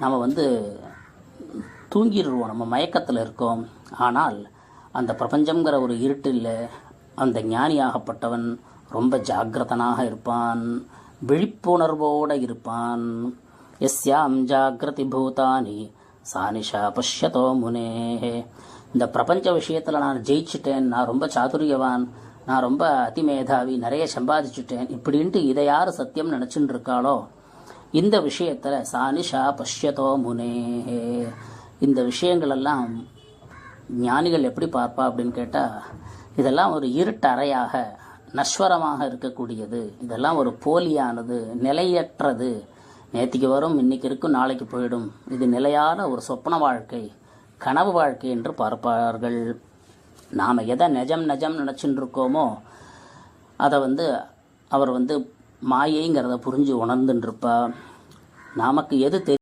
நம்ம வந்து தூங்கிடுவோம் நம்ம மயக்கத்தில் இருக்கோம். ஆனால் அந்த பிரபஞ்சம்ங்கிற ஒரு இருட்டில் அந்த ஞானியாகப்பட்டவன் ரொம்ப ஜாக்கிரதனாக இருப்பான் விழிப்புணர்வோடு இருப்பான். எஸ்யாம் ஜாகிரதி பூதானி சானிஷா பஷ்யதோ முனே. இந்த பிரபஞ்ச விஷயத்தில் நான் ஜெயிச்சிட்டேன் நான் ரொம்ப சாதுரியவான் நான் ரொம்ப அதிமேதாவி நிறைய சம்பாதிச்சுட்டேன் இப்படின்ட்டு இதை யார் சத்தியம் நினச்சின்னு இருக்காளோ? இந்த விஷயத்தில் சானிஷா பஷ்யதோ முனேஹே இந்த விஷயங்களெல்லாம் ஞானிகள் எப்படி பார்ப்பா அப்படின்னு கேட்டால் இதெல்லாம் ஒரு இருட்டறையாக நஸ்வரமாக இருக்கக்கூடியது. இதெல்லாம் ஒரு போலியானது நிலையற்றது. நேற்றுக்கு வரும் இன்னைக்கு இருக்கும் நாளைக்கு போயிடும். இது நிலையான ஒரு சொப்பன வாழ்க்கை கனவு வாழ்க்கை என்று பார்ப்பார்கள். நாம் எதை நிஜம் நிஜம் நினச்சின்னு இருக்கோமோ அதை வந்து அவர் வந்து மாயைங்கிறத புரிஞ்சு உணர்ந்துட்டு இருப்பா நமக்கு எது தெரியும்